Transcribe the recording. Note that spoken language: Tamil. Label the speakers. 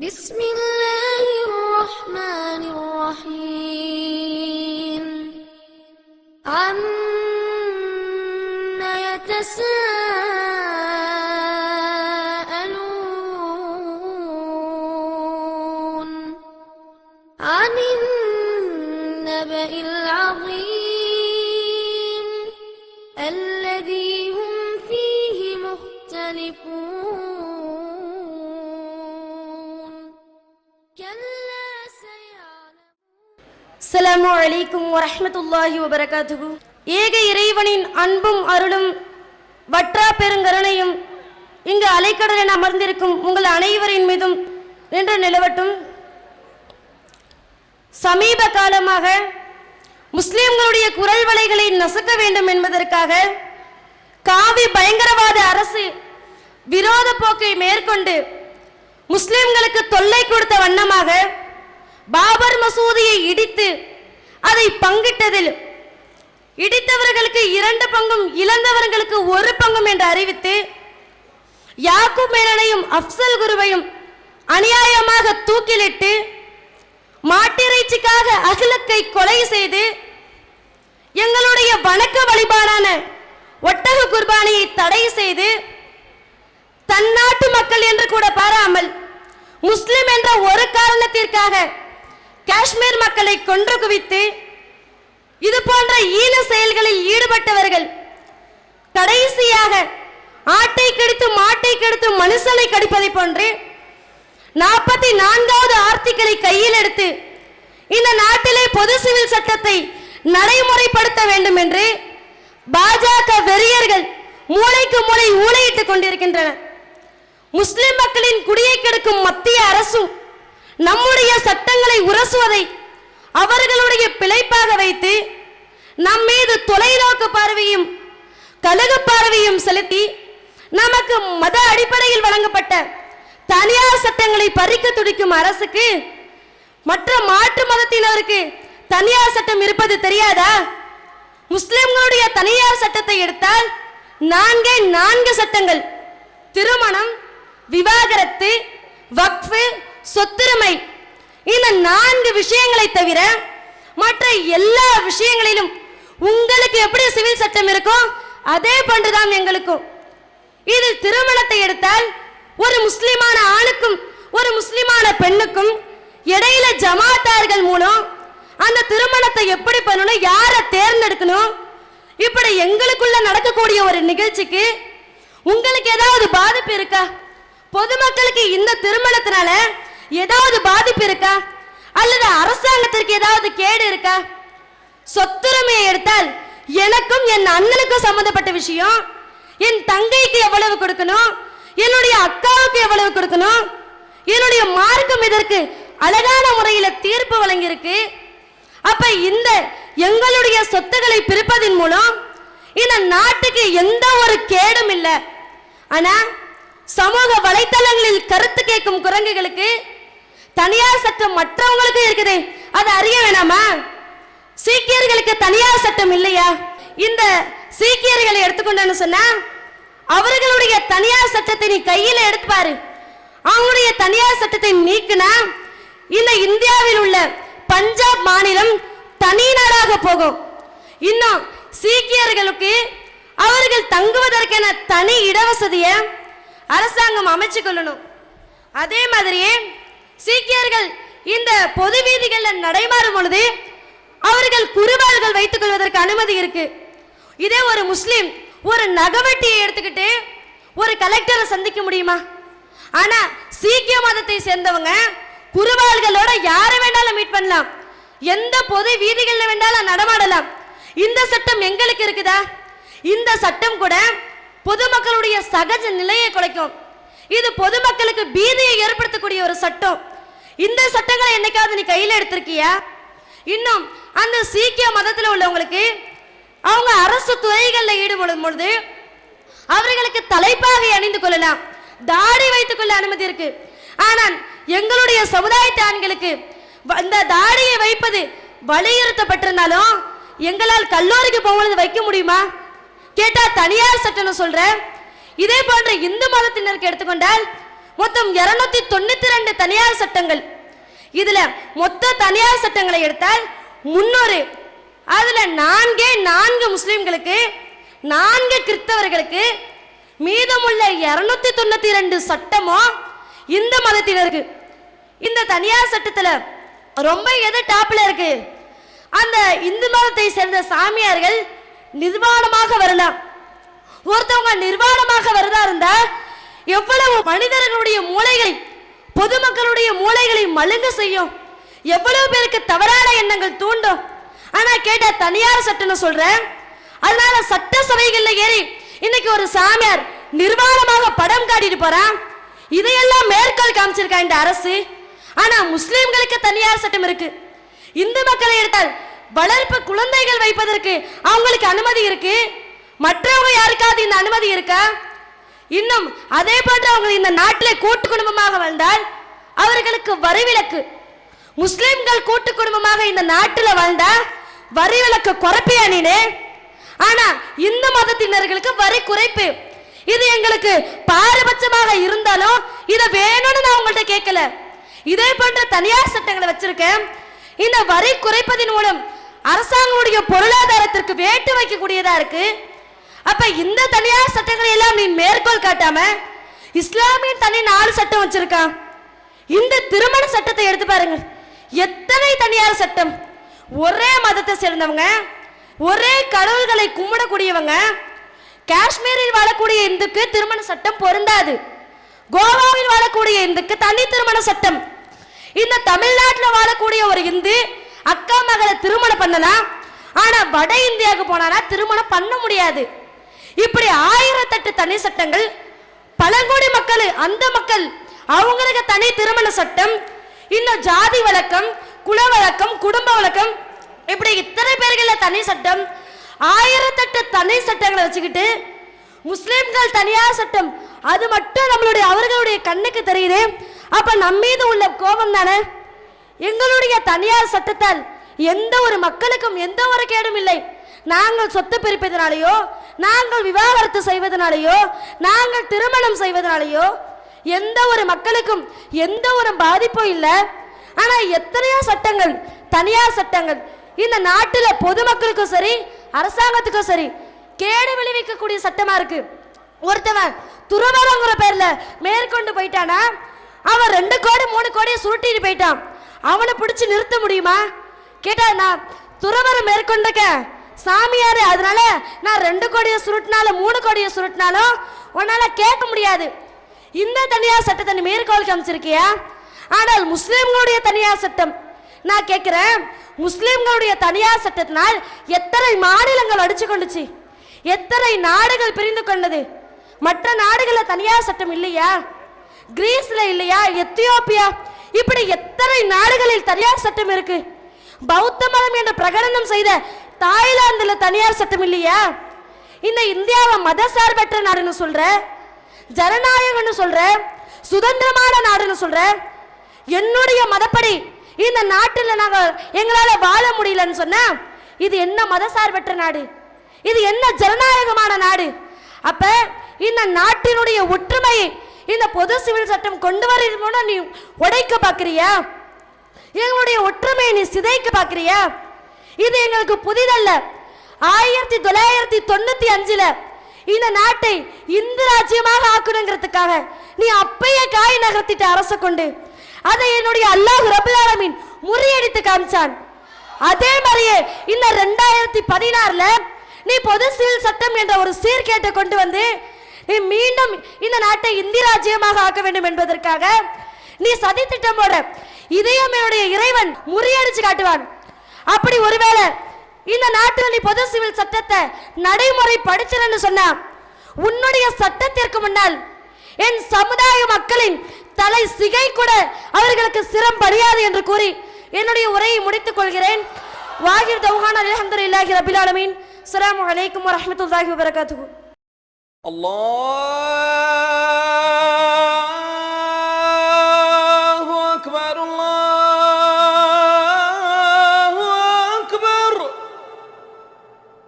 Speaker 1: بسم الله الرحمن الرحيم. عما يتساءلون عن النبأ
Speaker 2: அஸ்ஸலாமு அலைக்கும் வரஹ்மத்துல்லாஹி வபரகாத்துஹு. ஏக இறைவனின் அன்பும் அருளும் வற்றா பெருங்கருணையும் இங்கு அலைக்கடலில் அமர்ந்திருக்கும் உங்கள் அனைவரின் மீதும் நின்று நிலவட்டும். சமீப காலமாக முஸ்லிம்களுடைய குரல் வலைகளை நசுக்க வேண்டும் என்பதற்காக காவி பயங்கரவாத அரசு விரோத போக்கை மேற்கொண்டு முஸ்லிம்களுக்கு தொல்லை கொடுத்த வண்ணமாக பாபர் மசூதியை இடித்து அதை பங்கிட்டதில் இடித்தவர்களுக்கு இரண்டு பங்கும் இழந்தவர்களுக்கு ஒரு பங்கும் என்று அறிவித்து யாக்கு மேலனையும் அப்சல் குருவையும் அநியாயமாக தூக்கிலிட்டு மாட்டிறைச்சிக்காக அகிலக்கை கொலை செய்து எங்களுடைய வணக்க வழிபாடான ஒட்டக குர்பானியை தடை செய்து தன்னாட்டு மக்கள் என்று கூட பாராமல் முஸ்லிம் என்ற ஒரு காரணத்திற்காக காஷ்மீர் மக்களை கொன்று குவித்து இது போன்ற ஈன செயல்களில் ஈடுபட்டவர்கள் கடைசியாக ஆட்டை கடித்து மாட்டை கடித்து மனுஷனை கடிப்பதை போன்று நாற்பத்தி நான்காவது ஆர்த்திகளை கையில் எடுத்து இந்த நாட்டிலே பொது சிவில் சட்டத்தை நடைமுறைப்படுத்த வேண்டும் என்று பாஜக வெறியர்கள் மூளைக்கு மூளை ஊழையிட்டுக் கொண்டிருக்கின்றனர். முஸ்லிம் மக்களின் குடியை கெடுக்கும் மத்திய அரசும் நம்முடைய சட்டங்களை உரசுவதை அவர்களுடைய பிழைப்பாக வைத்து நம் மீது தொலைநோக்கு பார்வையும் கழுகு பார்வையும் செலுத்தி நமக்கு மத அடிப்படையில் வழங்கப்பட்ட தனியார் சட்டங்களை பறிக்க துடிக்கும் அரசுக்கு மற்ற மாற்று மதத்தினருக்கு தனியார் சட்டம் இருப்பது தெரியாதா? முஸ்லிம்களுடைய தனியார் சட்டத்தை எடுத்தால் நான்கே நான்கு சட்டங்கள். திருமணம் விவாகரத்து வக்ஃபு சொத்துரிமை. இந்த நான்கு விஷயங்களை தவிர மற்ற எல்லா விஷயங்களிலும் உங்களுக்கு எப்படி சிவில் சட்டம் இருக்கோ அதே போன்றுதான் எங்களுக்கும். இதில் திருமணத்தை எடுத்தால் ஒரு முஸ்லிமான ஆணுக்கும் ஒரு முஸ்லிமான பெண்ணுக்கும் இடையில ஜமாத்தார்கள் மூலம் அந்த திருமணத்தை எப்படி பண்ணணும் யாரை தேர்ந்தெடுக்கணும் இப்படி எங்களுக்குள்ள நடக்கக்கூடிய ஒரு நிகழ்ச்சிக்கு உங்களுக்கு ஏதாவது பாதிப்பு இருக்கா? பொதுமக்களுக்கு இந்த திருமணத்தினால ஏதாவது பாதிப்பு இருக்கா? அல்லது அரசாங்கத்திற்கு ஏதாவது கேடு இருக்கா? சொத்துரிமையை எடுத்தால் எனக்கும் என் அண்ணனுக்கும் சம்பந்தப்பட்ட விஷயம்? என் தங்கைக்கு எவ்வளவு கொடுக்கணும்? என்னுடைய அக்காவுக்கு எவ்வளவு கொடுக்கணும்? என்னுடைய மார்க்கம் இதற்கு அழகான முறையில தீர்ப்பு வழங்கியிருக்கு. அப்ப இந்த எங்களுடைய சொத்துக்களை பிரிப்பதன் மூலம் இந்த நாட்டுக்கு எந்த ஒரு கேடும் இல்லை. ஆனா சமூக வலைத்தளங்களில் கருத்து கேட்கும் குரங்குகளுக்கு தனியார் சட்டம் மற்றவங்களுக்கும் இருக்குது. அதை அறிய வேணாமா? சீக்கியர்களுக்கு தனியார் சட்டம் இல்லையா? இந்த சீக்கியர்களை எடுத்துக்கொண்டேன்னு சொன்னா அவர்களுடைய தனியார் சட்டத்தை நீ கையில எடுத்துப்பாரு அவங்களுடைய தனியார் சட்டத்தை நீக்குனா இந்த இந்தியாவில் உள்ள பஞ்சாப் மாநிலம் தனி நாடாக போகும். இன்னும் சீக்கியர்களுக்கு அவர்கள் தங்குவதற்கென தனி இடவசதியை அரசாங்கம் அமைச்சு கொள்ளணும். அதே மாதிரியே இந்த பொது வீதிகளில் நடைமாறும் பொழுது அவர்கள் குருவாள்கள் வைத்துக் கொள்வதற்கு அனுமதி இருக்கு. இதே ஒரு முஸ்லீம் ஒரு நகவெட்டியை எடுத்துக்கிட்டு ஒரு கலெக்டரை சந்திக்க முடியுமா? ஆனா சீக்கிய மதத்தை சேர்ந்தவங்க குருவாள்களோட யாரை வேண்டாலும் மீட் பண்ணலாம். எந்த பொது வீதிகளில் வேண்டாலும் நடமாடலாம். இந்த சட்டம் எங்களுக்கு இருக்குதா? இந்த சட்டம் கூட பொதுமக்களுடைய சகஜ நிலையை குலைக்கும். இது பொதுமக்களுக்கு பீதியை ஏற்படுத்தக்கூடிய ஒரு சட்டம். இந்த சட்டங்களை என்னைக்காவது நீ கையில் எடுத்திருக்கியா? இன்னும் அந்த சீக்கிய மதத்தில் உள்ளவங்களுக்கு அவங்க அரசு துறைகளில் ஈடுபடும் பொழுது அவர்களுக்கு தலைப்பாகை அணிந்து கொள்ளலாம். தாடி வைத்துக் கொள்ள அனுமதி இருக்கு. ஆனால் எங்களுடைய சமுதாயத்து ஆண்களுக்கு வ- இந்த தாடியை வைப்பது வலியுறுத்தப்பட்டிருந்தாலும் எங்களால் கல்லூரிக்கு போகும்போது வைக்க முடியுமா? கேட்டா தனியார் சட்டம்னு சொல்ற இதே போன்ற இந்து மதத்தினருக்கு எடுத்துக்கொண்டால் மொத்தம் இருநூத்தி தொண்ணூத்தி ரெண்டு தனியார் சட்டங்கள். இதுல மொத்த தனியார் சட்டங்களை எடுத்தால் முன்னூறு. அதுல நான்கே நான்கு முஸ்லிம்களுக்கு நான்கு கிறிஸ்தவர்களுக்கு மீதமுள்ள இருநூத்தி தொண்ணூத்தி ரெண்டு சட்டமும் இந்த மதத்தினருக்கு. இந்த தனியார் சட்டத்துல ரொம்ப எது டாப்ல இருக்கு? அந்த இந்து மதத்தை சேர்ந்த சாமியார்கள் நிர்வாணமாக வரலாம். ஒருத்தவங்க நிர்வாணமாக வரதா இருந்தா எவ்வளவு மனிதர்களுடைய மூளைகளை பொதுமக்களுடைய மூளைகளை மழுங்க செய்யும்? எவ்வளவு பேருக்கு தவறான எண்ணங்கள் தூண்டும்? ஆனா கேட்ட தனியார் சட்டம்னு சொல்றேன். அதனால சட்டசபைகள்ல ஏறி இன்னைக்கு ஒரு சாமியார் நிர்வாணமாக படம் காட்டிட்டு போறான். இதையெல்லாம் மேற்கோள் காமிச்சிருக்கா இந்த அரசு. ஆனா முஸ்லிம்களுக்கு தனியார் சட்டம் இருக்கு. இந்து மக்களை எடுத்தால் வளர்ப்பு குழந்தைகள் வைப்பதற்கு அவங்களுக்கு அனுமதி இருக்கு. மற்றவங்க யாருக்காவது இந்த அனுமதி இருக்கா? இன்னும் அதே போன்று அவங்க இந்த நாட்டிலே கூட்டு குடும்பமாக வாழ்ந்தால் அவர்களுக்கு வரிவிலக்கு முஸ்லிம்கள் கூட்டு குடும்பமாக இந்த நாட்டில் வாழ்ந்தா வரி விலக்கு குறைப்பியா நீனு ஆனா இந்து மதத்தினர்களுக்கு வரி குறைப்பு. இது எங்களுக்கு பாரபட்சமாக இருந்தாலும் இதை வேணும்னு நான் உங்கள்கிட்ட கேட்கல. இதே போன்ற தனியார் சட்டங்களை வச்சிருக்கேன். இந்த வரி குறைப்பதன் மூலம் அரசாங்கமுடைய பொருளாதாரத்திற்கு வேட்டு வைக்கக்கூடியதா இருக்கு? அப்ப இந்த தனியார் சட்டங்களை எல்லாம் நீ மேற்கோள் காட்டாம இஸ்லாமிய தனி நாலு சட்டம் வச்சிருக்கான் இந்த திருமண சட்டத்தை எடுத்து பாருங்க எத்தனை தனியார் சட்டம்? ஒரே மதத்தை சேர்ந்தவங்க ஒரே கடவுள்களை கும்பிடக்கூடியவங்க காஷ்மீரில் வாழக்கூடிய இந்துக்கு திருமண சட்டம் பொருந்தாது. கோவாவில் வாழக்கூடிய இந்துக்கு தனி திருமண சட்டம். இந்த தமிழ்நாட்டில் வாழக்கூடிய ஒரு இந்து அக்கா மகளை திருமணம் பண்ணலாம். ஆனா வட இந்தியாவுக்கு போனானா திருமணம் பண்ண முடியாது. இப்படி ஆயிரத்தெட்டு தனி சட்டங்கள் பழங்குடி மக்கள் அந்த மக்கள் அவங்களுக்கு தனி திருமண சட்டம் இன்னும் ஜாதி வழக்கம் குல வழக்கம் குடும்ப வழக்கம் இப்படி இத்தனை பேர்கள தனி சட்டம் ஆயிரத்தெட்டு தனி சட்டங்களை வச்சுக்கிட்டு முஸ்லிம்கள் தனியார் சட்டம் அது மட்டும் நம்மளுடைய அவர்களுடைய கண்ணுக்கு தெரியுது. அப்ப நம்ம மீது உள்ள கோபம் தானே? எங்களுடைய தனியார் சட்டத்தால் எந்த ஒரு மக்களுக்கும் எந்த ஒரு கேடும் இல்லை. நாங்கள் சொத்து பிரிப்பதனாலேயோ நாங்கள் விவாகரத்து செய்வதனாலேயோ நாங்கள் திருமணம் செய்வதனாலேயோ எந்த ஒரு மக்களுக்கும் எந்த ஒரு பாதிப்பும் இல்லை. ஆனால் எத்தனையோ சட்டங்கள் தனியார் சட்டங்கள் இந்த நாட்டில் பொதுமக்களுக்கும் சரி அரசாங்கத்துக்கும் சரி கேடு விளைவிக்கக்கூடிய சட்டமா இருக்கு. ஒருத்தவன் துறவரங்கிற பேர்ல மேற்கொண்டு போயிட்டானா அவன் ரெண்டு கோடி மூணு கோடியை சுருட்டிட்டு போயிட்டான். அவனை பிடிச்சி நிறுத்த முடியுமா? கேட்டா நான் துறவரம் மேற்கொண்டிருக்கேன் சாமியாரு அதனால நான் ரெண்டு கோடியை சுருட்டினாலும் மூணு கோடியை சுருட்டினாலும் உன்னால கேட்க முடியாது. இந்த தனியார் சட்டத்தை நீ மேற்கோள் காமிச்சிருக்கியா? ஆனால் முஸ்லீம்களுடைய தனியார் சட்டம். நான் கேட்கிறேன் முஸ்லீம்களுடைய தனியார் சட்டத்தினால் எத்தனை மாநிலங்கள் அடிச்சு கொண்டுச்சு? எத்தனை நாடுகள் பிரிந்து கொண்டது? மற்ற நாடுகளில் தனியார் சட்டம் இல்லையா? கிரீஸ்ல இல்லையா? எத்தியோப்பியா? இப்படி எத்தனை நாடுகளில் தனியார் சட்டம் இருக்கு? பௌத்த மதம் என்ற பிரகடனம் செய்த தாய்லாந்துல தனியார் சட்டம் இல்லையா? இந்த இந்தியாவை மதசார்பற்ற நாடுன்னு சொல்ற ஜனநாயகம்னு சொல்ற சுதந்திரமான நாடுன்னு சொல்ற என்னுடைய மதப்படி இந்த நாட்டில் நாங்கள் எங்களால் வாழ முடியலன்னு சொன்னா இது என்ன மதசார்பற்ற நாடு? இது என்ன ஜனநாயகமான நாடு? அப்ப இந்த நாட்டினுடைய ஒற்றுமையை இந்த பொது சிவில் சட்டம் கொண்டு வர நீ உடைக்க பார்க்குறியா எங்களுடைய ஒற்றுமையை நீ சிதைக்க பார்க்குறியா இது எங்களுக்கு புதிதல்ல. ஆயிரத்தி தொள்ளாயிரத்தி தொண்ணூத்தி அஞ்சுல இந்த நாட்டை இந்து ராஜ்யமாக ஆக்கணுங்கிறதுக்காக நீ அப்பயே காய் நகர்த்திட்ட அரச கொண்டு. அதை என்னுடைய அல்லாஹ் ரபுலாலமின் முறியடித்து காமிச்சான். அதே மாதிரியே இந்த ரெண்டாயிரத்தி பதினாறுல நீ பொது சிவில் சட்டம் என்ற ஒரு சீர்கேட்டை கொண்டு வந்து நீ மீண்டும் இந்த நாட்டை இந்தி ராஜ்யமாக ஆக்க வேண்டும் என்பதற்காக நீ சதி திட்டம் போட இதையும் என்னுடைய இறைவன் முறியடிச்சு காட்டுவான். அப்படி ஒருவேளை இந்த நாட்டில் நீ பொது சிவில் சட்டத்தை நடைமுறை நடைமுறைப்படுத்தலன்னு சொன்னா உன்னுடைய சட்டத்திற்கு முன்னால் என் சமுதாய மக்களின் தலை சிகை கூட அவர்களுக்கு சிரம் பரியாது என்று கூறி என்னுடைய உரையை முடித்துக் கொள்கிறேன். வாகிர் தௌஹான் அலஹமது இல்லாஹி ரபில் அலமீன் அலாம் வலைக்கம் வரமத்துல்லாஹி வபரகாத்து
Speaker 3: அல்லாஹ்